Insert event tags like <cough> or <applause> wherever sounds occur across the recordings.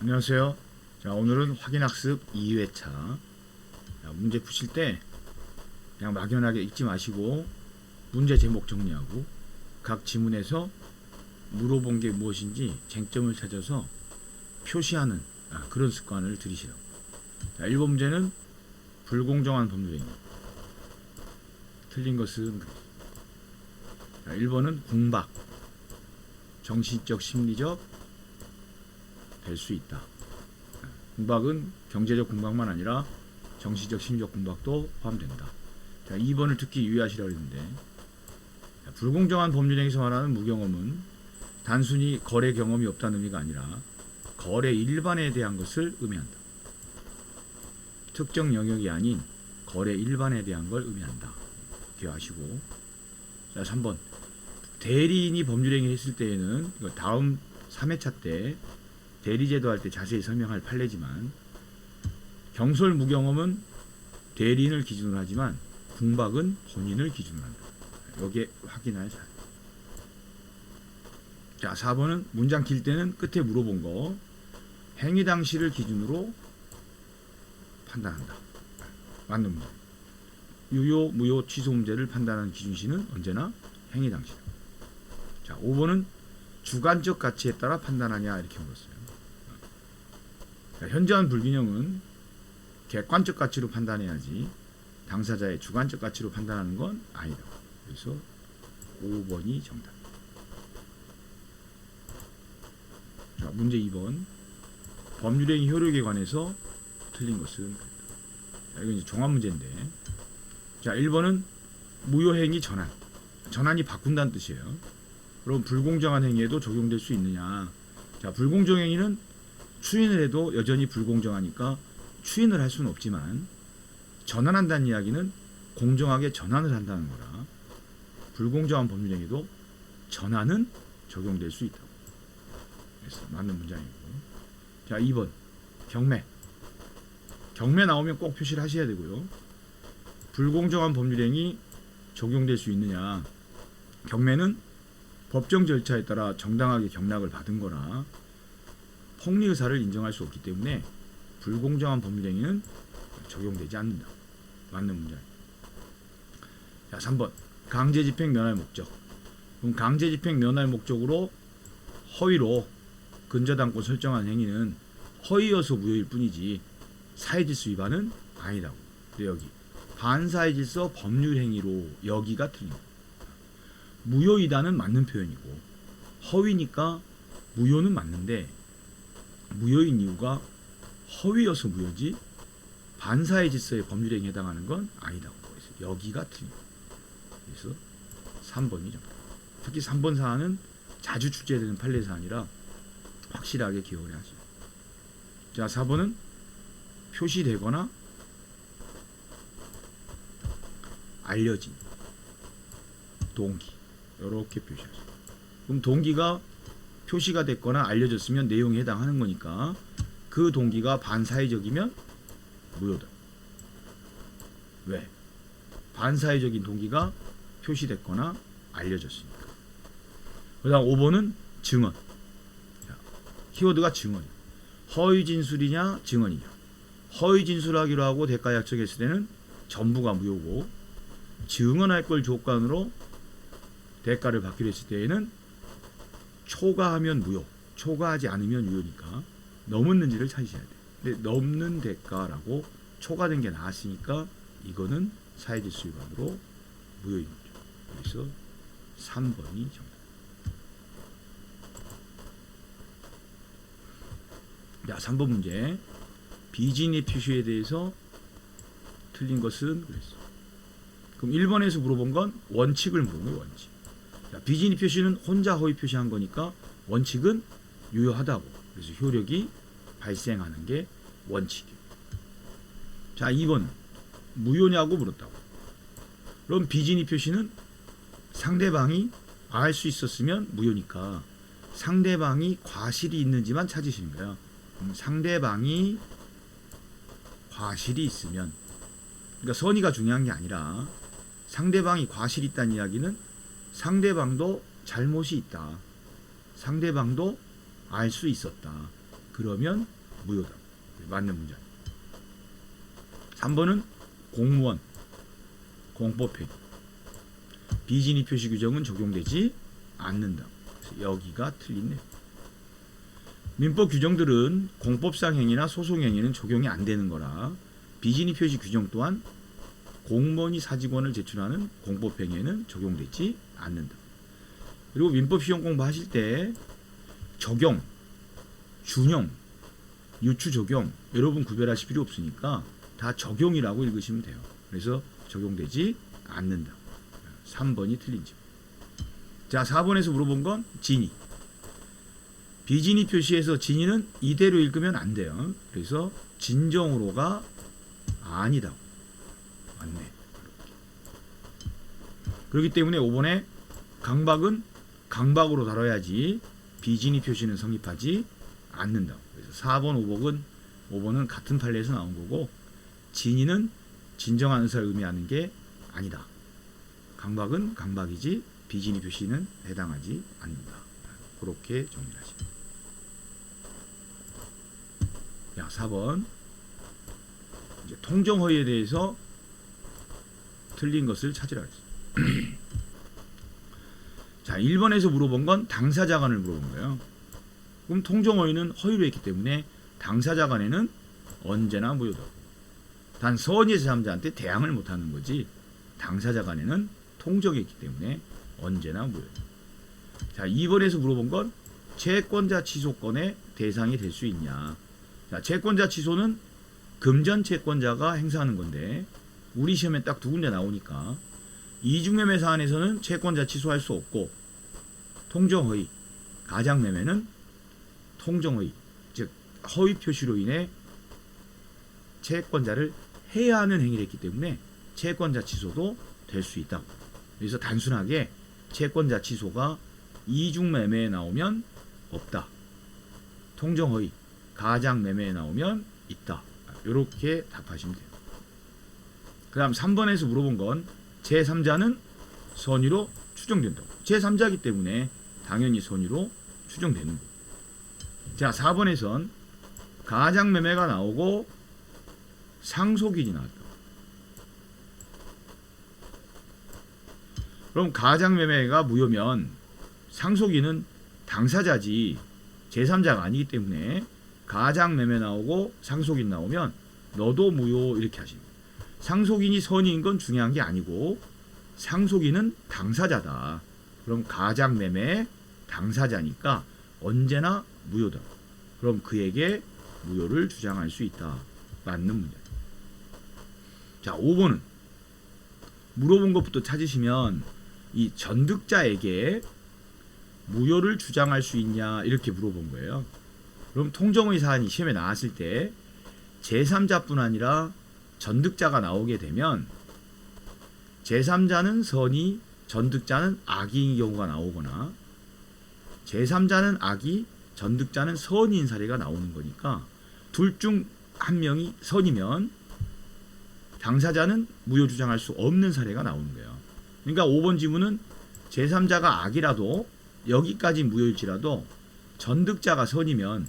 안녕하세요. 자, 오늘은 확인학습 2회차. 자, 문제 푸실 때 그냥 막연하게 읽지 마시고 문제 제목 정리하고 각 지문에서 물어본 게 무엇인지 쟁점을 찾아서 표시하는 아, 그런 습관을 들이시라고. 자, 1번 문제는 불공정한 법률행위. 틀린 것은 자, 1번은 공박. 정신적, 심리적 될 수 있다. 공박은 경제적 공박만 아니라 정신적, 심리적 공박도 포함된다. 자, 2번을 특히 유의하시라고 했는데 자, 불공정한 법률행위에서 말하는 무경험은 단순히 거래 경험이 없다는 의미가 아니라 거래 일반에 대한 것을 의미한다. 특정 영역이 아닌 거래 일반에 대한 걸 의미한다. 기억하시고 자, 3번 대리인이 법률행위를 했을 때에는 다음 3회차 때 대리제도 할 때 자세히 설명할 판례지만 경솔 무경험은 대리인을 기준으로 하지만 궁박은 본인을 기준으로 한다. 여기에 확인할 사항. 자, 4번은 문장 길 때는 끝에 물어본 거 행위 당시를 기준으로 판단한다. 맞는 문제. 유효, 무효, 취소 문제를 판단하는 기준시는 언제나 행위 당시다. 자, 5번은 주관적 가치에 따라 판단하냐 이렇게 물었어요. 자, 현저한 불균형은 객관적 가치로 판단해야지 당사자의 주관적 가치로 판단하는 건 아니다. 그래서 5번이 정답. 자, 문제 2번. 법률행위 효력에 관해서 틀린 것은 자, 이건 이제 종합 문제인데. 자, 1번은 무효행위 전환. 전환이 바꾼다는 뜻이에요. 그럼 불공정한 행위에도 적용될 수 있느냐? 자, 불공정 행위는 추인을 해도 여전히 불공정하니까 추인을 할 수는 없지만 전환한다는 이야기는 공정하게 전환을 한다는 거라 불공정한 법률행위도 전환은 적용될 수 있다고. 그래서 맞는 문장이고. 자, 2번 경매. 경매 나오면 꼭 표시를 하셔야 되고요. 불공정한 법률행위 적용될 수 있느냐? 경매는 법정 절차에 따라 정당하게 경락을 받은 거라 폭리 의사를 인정할 수 없기 때문에 불공정한 법률행위는 적용되지 않는다. 맞는 문장. 자, 3번. 강제 집행 면할 목적. 그럼 강제 집행 면할 목적으로 허위로 근저당권 설정한 행위는 허위여서 무효일 뿐이지 사회질서 위반은 아니라고. 근데 여기 반사회질서 법률 행위로 여기가 틀립니다. 무효이다는 맞는 표현이고 허위니까 무효는 맞는데 무효인 이유가 허위여서 무효지 반사의 질서의 법률행위에 해당하는 건 아니다고 그래서 여기가 틀립니다. 그래서 3번이 정답. 특히 3번 사안은 자주 출제되는 판례 사안이라 확실하게 기억을 해야죠. 자, 4번은 표시되거나 알려진 동기 이렇게 표시하죠. 그럼 동기가 표시가 됐거나 알려졌으면 내용에 해당하는 거니까 그 동기가 반사회적이면 무효다. 왜? 반사회적인 동기가 표시됐거나 알려졌으니까. 그 다음 5번은 증언. 자, 키워드가 증언. 허위 진술이냐 증언이냐. 허위 진술하기로 하고 대가 약정했을 때는 전부가 무효고 증언할 걸 조건으로 대가를 받기로 했을 때에는 초과하면 무효, 초과하지 않으면 유효니까 넘었는지를 찾으셔야 돼. 근데 넘는 대가라고 초과된 게 나왔으니까 이거는 사회질서 위반으로 무효인 거죠. 그래서 3번이 정답. 자, 3번 문제. 비진입 표시에 대해서 틀린 것은 그랬어. 그럼 1번에서 물어본 건 원칙을 물은 거예요, 원칙. 자, 비진입 표시는 혼자 허위 표시한 거니까 원칙은 유효하다고. 그래서 효력이 발생하는 게 원칙이에요. 자, 2번. 무효냐고 물었다고. 그럼 비진입 표시는 상대방이 알 수 있었으면 무효니까 상대방이 과실이 있는지만 찾으시는 거야. 상대방이 과실이 있으면 그러니까 선의가 중요한 게 아니라 상대방이 과실이 있다는 이야기는 상대방도 잘못이 있다. 상대방도 알 수 있었다. 그러면 무효다. 맞는 문제. 3번은 공무원 공법행 비진입 표시 규정은 적용되지 않는다. 여기가 틀린 내용. 민법 규정들은 공법상 행위나 소송 행위는 적용이 안 되는 거라 비진입 표시 규정 또한 공무원이 사직원을 제출하는 공법 행위에는 적용되지 않는다. 그리고 민법 시험 공부하실 때 적용, 준용, 유추 적용 여러분 구별하실 필요 없으니까 다 적용이라고 읽으시면 돼요. 그래서 적용되지 않는다. 3번이 틀린 집. 자, 4번에서 물어본 건 진위. 비진위 표시에서 진위는 이대로 읽으면 안 돼요. 그래서 진정으로가 아니다. 맞네. 그렇기 때문에 5번에 강박은 강박으로 다뤄야지 비진위 표시는 성립하지 않는다. 그래서 4번, 5번은 5번은 같은 판례에서 나온 거고 진위는 진정한 의사를 의미하는 게 아니다. 강박은 강박이지 비진위 표시는 해당하지 않는다. 그렇게 정리하시면. 야, 4번. 이제 통정 허위에 대해서 틀린 것을 찾으라 했어요. <clears throat> 자, 1번에서 물어본 건 당사자 간을 물어본 거예요. 그럼 통정 허위는 허위로 했기 때문에 당사자 간에는 언제나 무효다. 단 선의 제3자한테 대항을 못 하는 거지 당사자 간에는 통정했기 때문에 언제나 무효다. 자, 2번에서 물어본 건 채권자 취소권의 대상이 될 수 있냐. 자, 채권자 취소는 금전 채권자가 행사하는 건데 우리 시험에 딱 두 군데 나오니까 이중매매 사안에서는 채권자 취소할 수 없고 통정허위, 가장매매는 통정허위, 즉 허위 표시로 인해 채권자를 해야 하는 행위를 했기 때문에 채권자 취소도 될 수 있다. 그래서 단순하게 채권자 취소가 이중매매에 나오면 없다. 통정허위, 가장매매에 나오면 있다. 이렇게 답하시면 돼요. 그 다음 3번에서 물어본 건 제3자는 선의로 추정된다. 제3자이기 때문에 당연히 선의로 추정되는 거예요. 자, 4번에선 가장 매매가 나오고 상속인이 나왔다. 그럼 가장 매매가 무효면 상속인은 당사자지 제3자가 아니기 때문에 가장 매매 나오고 상속인 나오면 너도 무효 이렇게 하십니다. 상속인이 선의인 건 중요한 게 아니고 상속인은 당사자다. 그럼 가장 매매 당사자니까 언제나 무효다. 그럼 그에게 무효를 주장할 수 있다. 맞는 문제. 자, 5번은 물어본 것부터 찾으시면 이 전득자에게 무효를 주장할 수 있냐 이렇게 물어본 거예요. 그럼 통정의 사안이 시험에 나왔을 때 제3자뿐 아니라 전득자가 나오게 되면 제3자는 선이 전득자는 악인 경우가 나오거나 제3자는 악이 전득자는 선인 사례가 나오는 거니까 둘 중 한 명이 선이면 당사자는 무효 주장할 수 없는 사례가 나오는 거예요. 그러니까 5번 지문은 제3자가 악이라도 여기까지 무효일지라도 전득자가 선이면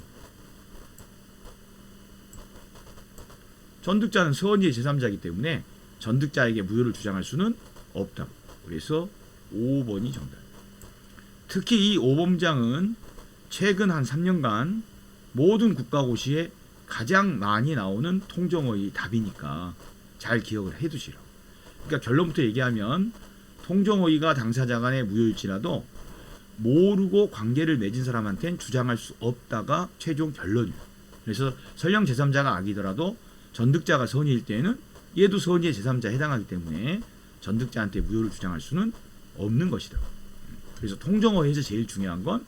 전득자는 선의의 제3자이기 때문에 전득자에게 무효를 주장할 수는 없다. 그래서 5번이 정답. 특히 이 5범장은 최근 한 3년간 모든 국가고시에 가장 많이 나오는 통정어의 답이니까 잘 기억을 해두시라고. 그러니까 결론부터 얘기하면 통정어의가 당사자 간의 무효일지라도 모르고 관계를 맺은 사람한테는 주장할 수 없다가 최종 결론이에요. 그래서 설령 제3자가 악이더라도 전득자가 선의일 때에는 얘도 선의의 제3자에 해당하기 때문에 전득자한테 무효를 주장할 수는 없는 것이다. 그래서 통정어에서 제일 중요한 건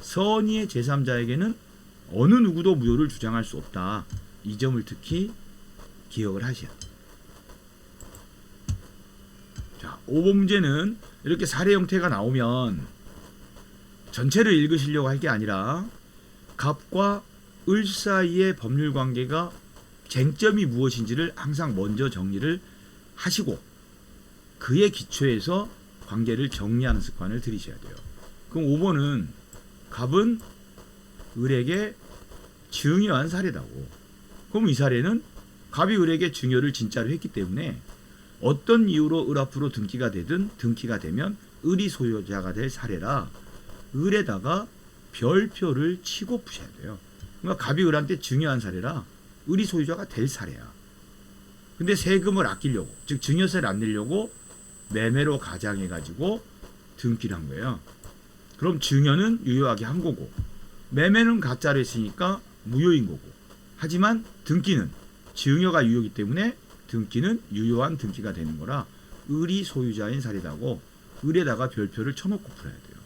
선의의 제3자에게는 어느 누구도 무효를 주장할 수 없다. 이 점을 특히 기억을 하셔야 돼요. 자, 5번 문제는 이렇게 사례 형태가 나오면 전체를 읽으시려고 할 게 아니라 갑과 을 사이의 법률 관계가 쟁점이 무엇인지를 항상 먼저 정리를 하시고 그의 기초에서 관계를 정리하는 습관을 들이셔야 돼요. 그럼 5번은 갑은 을에게 증여한 사례다고. 그럼 이 사례는 갑이 을에게 증여를 진짜로 했기 때문에 어떤 이유로 을 앞으로 등기가 되든 등기가 되면 을이 소유자가 될 사례라 을에다가 별표를 치고 푸셔야 돼요. 그러니까 갑이 을한테 증여한 사례라 을이 소유자가 될 사례야. 근데 세금을 아끼려고 즉 증여세를 안 내려고 매매로 가장해 가지고 등기를 한 거예요. 그럼 증여는 유효하게 한 거고 매매는 가짜로 했으니까 무효인 거고 하지만 등기는 증여가 유효이기 때문에 등기는 유효한 등기가 되는 거라 을이 소유자인 사례다고 을에다가 별표를 쳐놓고 풀어야 돼요.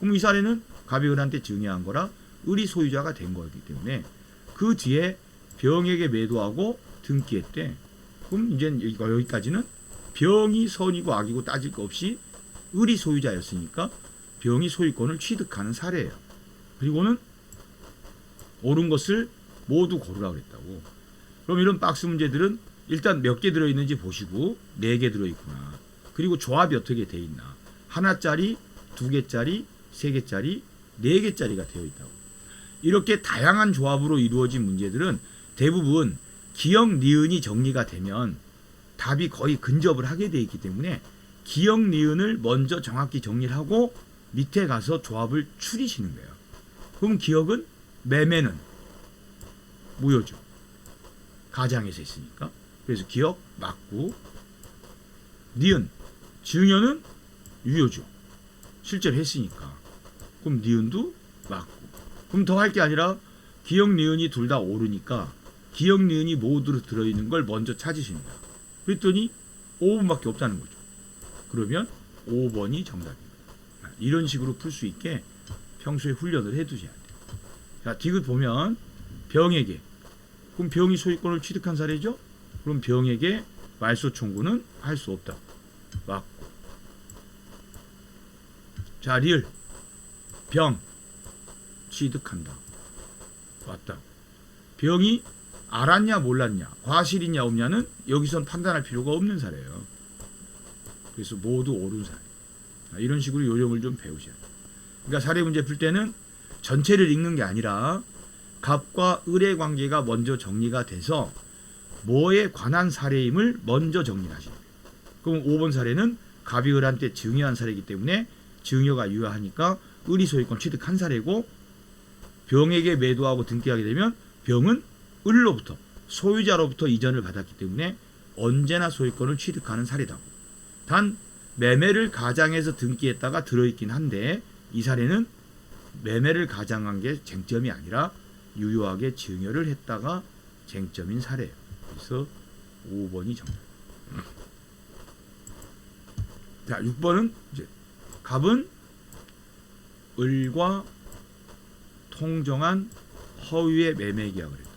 그럼 이 사례는 갑이 을한테 증여한 거라 을이 소유자가 된 거기 때문에 그 뒤에 병에게 매도하고 등기했대. 그럼 이제 여기까지는 병이 선이고 악이고 따질 거 없이 을이 소유자였으니까 병이 소유권을 취득하는 사례예요. 그리고는 옳은 것을 모두 고르라 그랬다고. 그럼 이런 박스 문제들은 일단 몇 개 들어있는지 보시고 네 개 들어있구나. 그리고 조합이 어떻게 돼 있나. 하나짜리, 두 개짜리, 세 개짜리, 네 개짜리가 되어 있다고. 이렇게 다양한 조합으로 이루어진 문제들은 대부분 기억 니은이 정리가 되면 답이 거의 근접을 하게 돼 있기 때문에 기억 니은을 먼저 정확히 정리를 하고 밑에 가서 조합을 추리시는 거예요. 그럼 기억은 매매는 무효죠. 가장에서 있으니까. 그래서 기억 맞고 니은 증여는 유효죠. 실제로 했으니까. 그럼 니은도 맞고. 그럼 더 할 게 아니라 기억 니은이 둘 다 오르니까 기억 니은이 모두 들어있는 걸 먼저 거야. 그랬더니 5번밖에 없다는 거죠. 그러면 5번이 정답입니다. 이런 식으로 풀 수 있게 평소에 훈련을 해두셔야 돼요. 자, 디귿 보면 병에게 그럼 병이 소유권을 취득한 사례죠? 그럼 병에게 말소 청구는 할 수 없다. 맞고. 자, 리을 병 취득한다. 맞다. 병이 알았냐 몰랐냐 과실이냐 없냐는 여기선 판단할 필요가 없는 사례예요. 그래서 모두 옳은 사례. 자, 이런 식으로 요령을 좀 배우셔야 돼요. 그러니까 사례 문제 풀 때는 전체를 읽는 게 아니라 갑과 을의 관계가 먼저 정리가 돼서 뭐에 관한 사례임을 먼저 정리하시는 거예요. 그럼 5번 사례는 갑이 을한테 증여한 사례이기 때문에 증여가 유효하니까 을이 소유권 취득한 사례고 병에게 매도하고 등기하게 되면 병은 을로부터 소유자로부터 이전을 받았기 때문에 언제나 소유권을 취득하는 사례다. 단 매매를 가장해서 등기했다가 들어있긴 한데 이 사례는 매매를 가장한 게 쟁점이 아니라 유효하게 증여를 했다가 쟁점인 사례예요. 그래서 5번이 정답. 자, 6번은 이제 갑은 을과 통정한 허위의 매매 계약을 했다.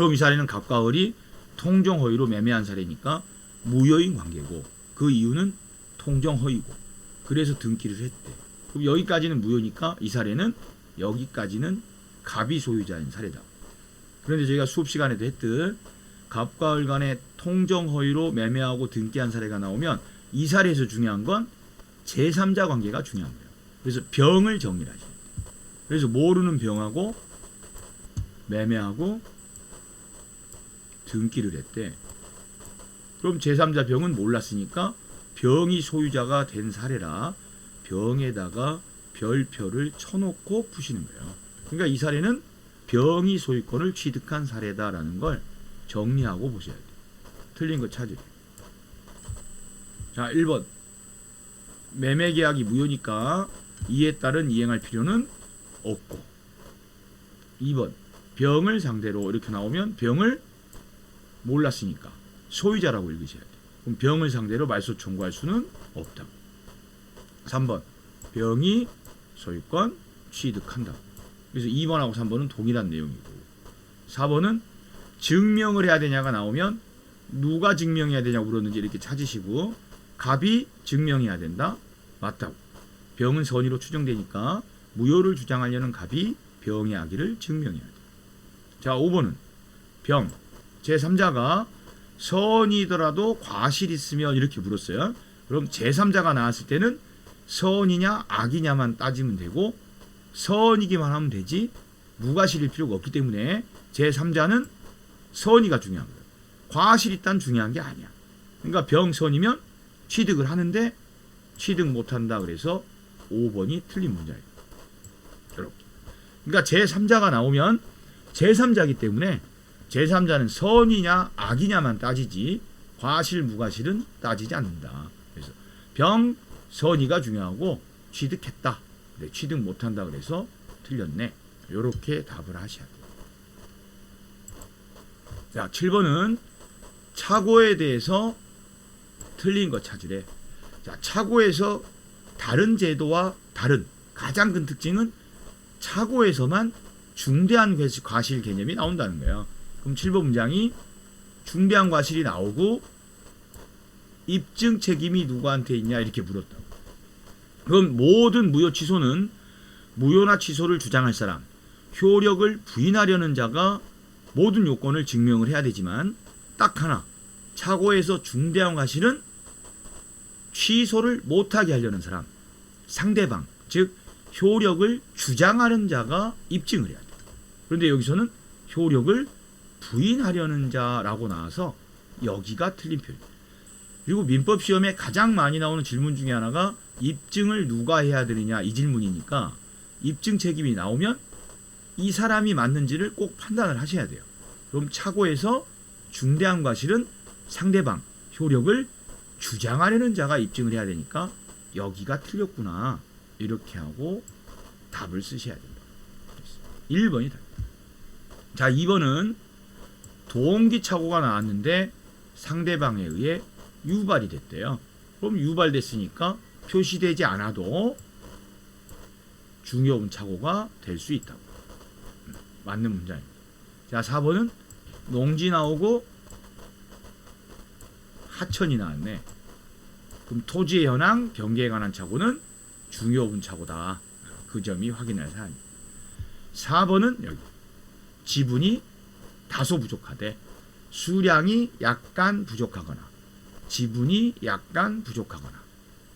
그럼 이 사례는 갑과 을이 통정 허위로 매매한 사례니까 무효인 관계고 그 이유는 통정 허위고 그래서 등기를 했대. 그럼 여기까지는 무효니까 이 사례는 여기까지는 갑이 소유자인 사례다. 그런데 저희가 수업 시간에도 했듯 갑과 을 간의 통정 허위로 매매하고 등기한 사례가 나오면 이 사례에서 중요한 건 제3자 관계가 중요한 거예요. 그래서 병을 돼요. 그래서 모르는 병하고 매매하고 등기를 했대. 그럼 제3자 병은 몰랐으니까 병이 소유자가 된 사례라 병에다가 별표를 쳐놓고 푸시는 거예요. 그러니까 이 사례는 병이 소유권을 취득한 사례다라는 걸 정리하고 보셔야 돼요. 틀린 거 찾으래요. 자, 1번. 매매 계약이 무효니까 이에 따른 이행할 필요는 없고. 2번. 병을 상대로 이렇게 나오면 병을 몰랐으니까 소유자라고 읽으셔야 돼요. 그럼 병을 상대로 말소 청구할 수는 없다. 3번. 병이 소유권 취득한다. 그래서 2번하고 3번은 동일한 내용이고 4번은 증명을 해야 되냐가 나오면 누가 증명해야 되냐고 물었는지 이렇게 찾으시고 갑이 증명해야 된다. 맞다고. 병은 선의로 추정되니까 무효를 주장하려는 갑이 병의 악의를 증명해야 돼. 자, 5번은 병 제3자가 선이더라도 과실 있으면 이렇게 물었어요. 그럼 제3자가 나왔을 때는 선이냐 악이냐만 따지면 되고 선이기만 하면 되지 무과실일 필요가 없기 때문에 제3자는 선의가 중요한 거예요. 과실이 딴 중요한 게 아니야. 그러니까 병선이면 취득을 하는데 취득 못한다 그래서 5번이 틀린 문제예요. 이렇게. 그러니까 제3자가 나오면 제3자이기 때문에 제3자는 선이냐 악이냐만 따지지 과실 무과실은 따지지 않는다. 그래서 병 선이가 중요하고 취득했다. 근데 취득 못한다 그래서 틀렸네. 이렇게 답을 하셔야 돼요. 자, 7번은 차고에 대해서 틀린 거 찾으래. 자, 차고에서 다른 제도와 다른 가장 큰 특징은 차고에서만 중대한 과실 개념이 나온다는 거예요. 그럼 7번 문장이 중대한 과실이 나오고 입증 책임이 누구한테 있냐 이렇게 물었다고. 그럼 모든 무효 취소는 무효나 취소를 주장할 사람, 효력을 부인하려는 자가 모든 요건을 증명을 해야 되지만 딱 하나 차고에서 중대한 과실은 취소를 못하게 하려는 사람, 상대방, 즉 효력을 주장하는 자가 입증을 해야 돼. 그런데 여기서는 효력을 부인하려는 자라고 나와서 여기가 틀린 표현. 그리고 민법 시험에 가장 많이 나오는 질문 중에 하나가 입증을 누가 해야 되느냐 이 질문이니까 입증 책임이 나오면 이 사람이 맞는지를 꼭 판단을 하셔야 돼요. 그럼 차고에서 중대한 과실은 상대방 효력을 주장하려는 자가 입증을 해야 되니까 여기가 틀렸구나 이렇게 하고 답을 쓰셔야 됩니다. 1번이 답. 자 2번은 동기 착오가 나왔는데 상대방에 의해 유발이 됐대요. 그럼 유발됐으니까 표시되지 않아도 중요한 착오가 될 수 있다고. 음, 맞는 문장입니다. 자 4번은 농지 나오고 하천이 나왔네. 그럼 토지의 현황, 경계에 관한 착오는 중요한 착오다. 그 점이 확인할 사안입니다. 4번은 여기 지분이 다소 부족하되 수량이 약간 부족하거나 지분이 약간 부족하거나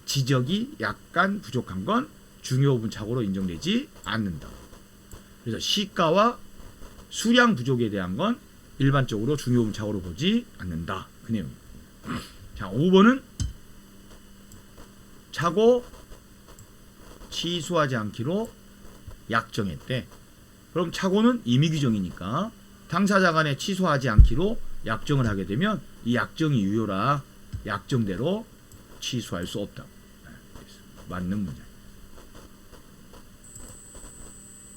지적이 약간 부족한 건 중요분 착오로 인정되지 않는다. 그래서 시가와 수량 부족에 대한 건 일반적으로 중요분 착오로 보지 않는다. 그 내용입니다. 자, 5번은 차고 취소하지 않기로 약정했대. 그럼 차고는 임의 규정이니까 당사자 간에 취소하지 않기로 약정을 하게 되면 이 약정이 유효라 약정대로 취소할 수 없다. 네, 맞는 문장.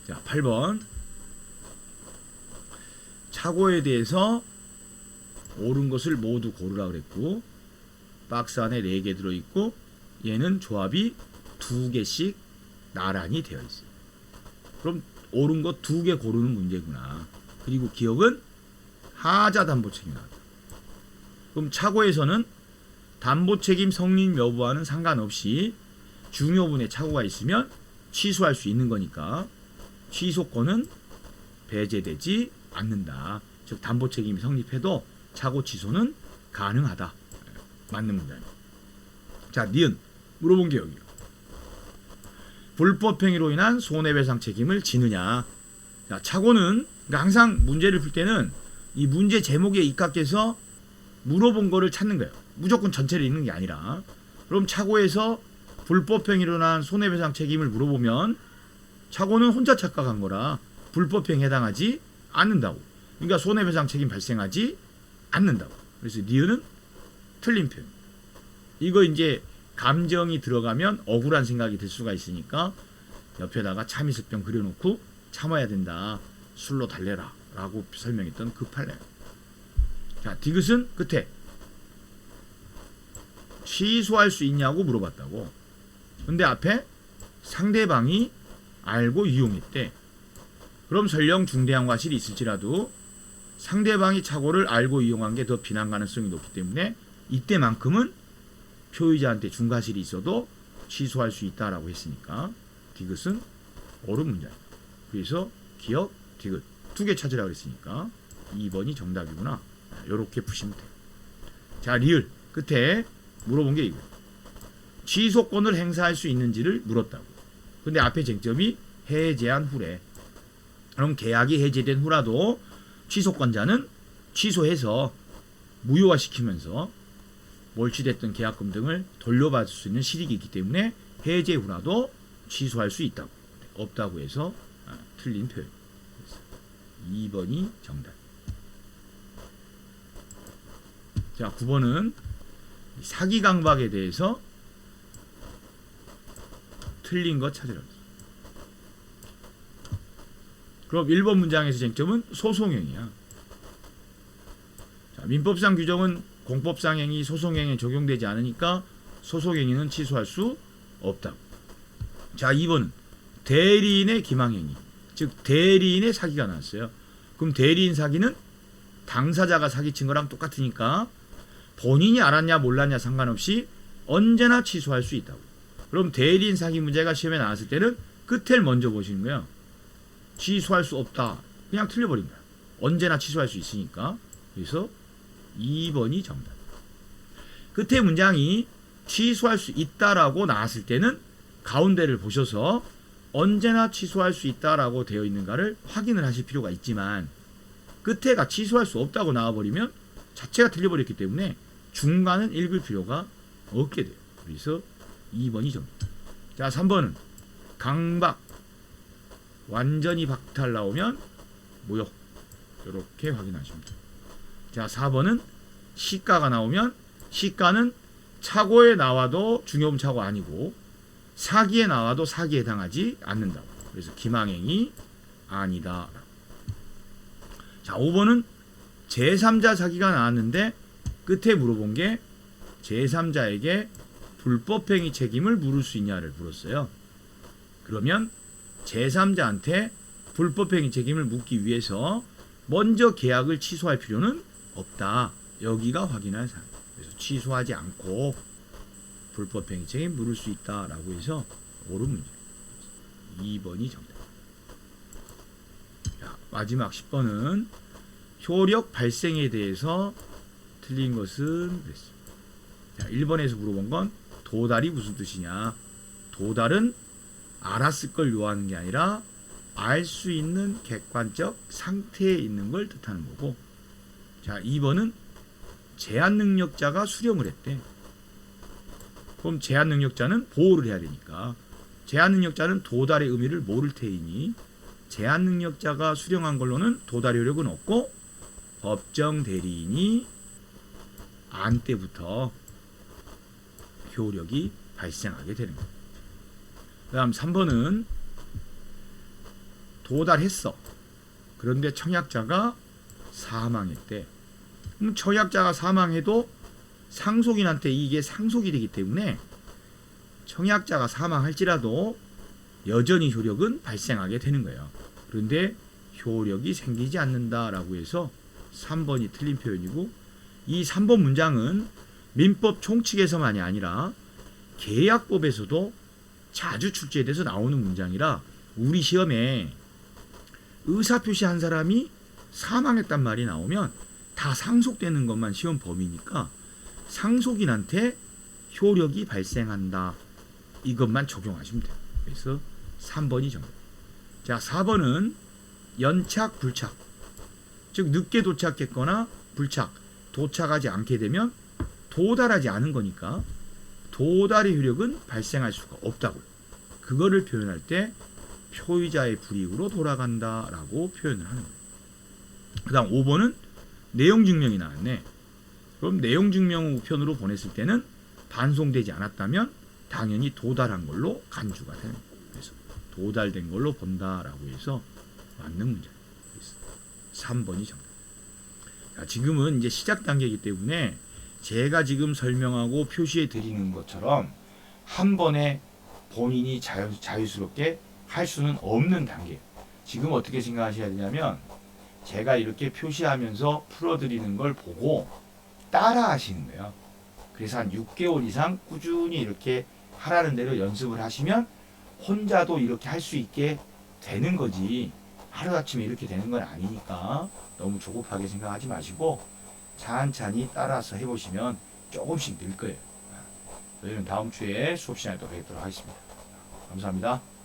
자, 8번. 차고에 대해서 옳은 것을 모두 고르라 그랬고 박스 안에 4개 들어 있고 얘는 조합이 2개씩 나란히 되어 있어요. 그럼 옳은 것 2개 고르는 문제구나. 그리고 기억은 하자 담보 책임 나왔다. 그럼 차고에서는 담보 책임 성립 여부와는 상관없이 중요분의 착오가 있으면 취소할 수 있는 거니까 취소권은 배제되지 않는다. 즉 담보 책임이 성립해도 착오 취소는 가능하다. 맞는 문제입니다. 자, 니은 물어본 게 여기요. 불법 행위로 인한 손해배상 책임을 지느냐? 자, 착오는 그러니까 항상 문제를 풀 때는 이 문제 제목에 입각해서 물어본 거를 찾는 거예요. 무조건 전체를 읽는 게 아니라. 그럼 착오에서 불법 행위로 인한 손해배상 책임을 물어보면 착오는 혼자 착각한 거라 불법 행위에 해당하지 않는다고. 그러니까 손해배상 책임 발생하지 않는다고. 그래서 니은은 틀린 표현. 이거 이제 감정이 들어가면 억울한 생각이 들 수가 있으니까 옆에다가 참이슬병 그려놓고 참아야 된다. 술로 달래라. 라고 설명했던 그 판례. 자, 디귿은 끝에 취소할 수 있냐고 물어봤다고. 근데 앞에 상대방이 알고 이용했대. 그럼 설령 중대한 과실이 있을지라도 상대방이 착오를 알고 이용한 게 더 비난 가능성이 높기 때문에 이때만큼은 표의자한테 중과실이 있어도 취소할 수 있다라고 했으니까 디귿은 옳은 문제입니다. 그래서 기억 디귿 두 개 찾으라 그랬으니까 2번이 정답이구나. 이렇게 푸시면 돼요. 자 리을 끝에 물어본 게 이거. 취소권을 행사할 수 있는지를 물었다고. 근데 앞에 쟁점이 해제한 후래 그럼 계약이 해제된 후라도 취소권자는 취소해서 무효화시키면서 몰취됐던 계약금 등을 돌려받을 수 있는 실익이 있기 때문에 해제 후라도 취소할 수 있다고 없다고 해서 아, 틀린 표현. 2번이 정답. 자, 9번은 사기 강박에 대해서 틀린 거 찾으라. 그럼 1번 문장에서 쟁점은 소송행위야. 자, 민법상 규정은 공법상 행위, 소송행위에 적용되지 않으니까 소송행위는 취소할 수 없다. 자, 2번은 대리인의 기망행위. 즉 대리인의 사기가 나왔어요. 그럼 대리인 사기는 당사자가 사기친 거랑 똑같으니까 본인이 알았냐 몰랐냐 상관없이 언제나 취소할 수 있다고. 그럼 대리인 사기 문제가 시험에 나왔을 때는 끝을 먼저 보시는 거예요. 취소할 수 없다. 그냥 틀려버린 거야. 언제나 취소할 수 있으니까. 그래서 2번이 정답. 끝에 문장이 취소할 수 있다라고 나왔을 때는 가운데를 보셔서 언제나 취소할 수 있다라고 되어 있는가를 확인을 하실 필요가 있지만 끝에가 취소할 수 없다고 나와버리면 자체가 틀려버렸기 때문에 중간은 읽을 필요가 없게 돼요. 그래서 2번이 정답. 자, 3번은 강박 완전히 박탈 나오면 무효. 이렇게 확인하시면 돼요. 자, 4번은 시가가 나오면 시가는 차고에 나와도 중요음 차고 아니고 사기에 나와도 사기에 해당하지 않는다고. 그래서 기망행위 아니다. 자, 5번은 제3자 사기가 나왔는데 끝에 물어본 게 제3자에게 불법행위 책임을 물을 수 있냐를 물었어요. 그러면 제3자한테 불법행위 책임을 묻기 위해서 먼저 계약을 취소할 필요는 없다. 여기가 확인할 사항. 그래서 취소하지 않고 불법행위 책임 물을 수 있다라고 해서 옳은 문제. 2번이 정답. 자, 마지막 10번은 효력 발생에 대해서 틀린 것은 그랬습니다. 자, 1번에서 물어본 건 도달이 무슨 뜻이냐? 도달은 알았을 걸 요하는 게 아니라 알 수 있는 객관적 상태에 있는 걸 뜻하는 거고 자 2번은 제한 능력자가 수령을 했대 그럼 제한 능력자는 보호를 해야 되니까 제한 능력자는 도달의 의미를 모를 테이니 제한 능력자가 수령한 걸로는 도달 효력은 없고 법정 대리인이 안 때부터 효력이 발생하게 되는 거예요. 그다음 3번은 도달했어. 그런데 청약자가 사망했대. 그럼 청약자가 사망해도 상속인한테 이게 상속이 되기 때문에 청약자가 사망할지라도 여전히 효력은 발생하게 되는 거예요. 그런데 효력이 생기지 않는다라고 해서 3번이 틀린 표현이고 이 3번 문장은 민법 총칙에서만이 아니라 계약법에서도 자주 출제돼서 나오는 문장이라 우리 시험에 의사 표시 한 사람이 사망했단 말이 나오면 다 상속되는 것만 시험 범위니까 상속인한테 효력이 발생한다. 이것만 적용하시면 돼요. 그래서 3번이 정답. 자, 4번은 연착, 불착. 즉 늦게 도착했거나 불착, 도착하지 않게 되면 도달하지 않은 거니까 도달의 효력은 발생할 수가 없다고요. 그거를 표현할 때 표의자의 불이익으로 돌아간다라고 표현을 하는 거예요. 그 다음 5번은 내용 증명이 나왔네. 그럼 내용 증명 우편으로 보냈을 때는 반송되지 않았다면 당연히 도달한 걸로 간주가 되는 거예요. 그래서 도달된 걸로 본다라고 해서 맞는 문제. 3번이 정답. 자, 지금은 이제 시작 단계이기 때문에 제가 지금 설명하고 표시해 드리는 것처럼 한 번에 본인이 자유, 자유스럽게 할 수는 없는 단계. 지금 어떻게 생각하셔야 되냐면 제가 이렇게 표시하면서 풀어드리는 걸 보고 따라 하시는 거예요. 그래서 한 6개월 이상 꾸준히 이렇게 하라는 대로 연습을 하시면 혼자도 이렇게 할 수 있게 되는 거지. 하루아침에 이렇게 되는 건 아니니까 너무 조급하게 생각하지 마시고 찬찬히 따라서 해보시면 조금씩 늘 거예요. 저희는 다음 주에 수업 시간에 또 뵙도록 하겠습니다. 감사합니다.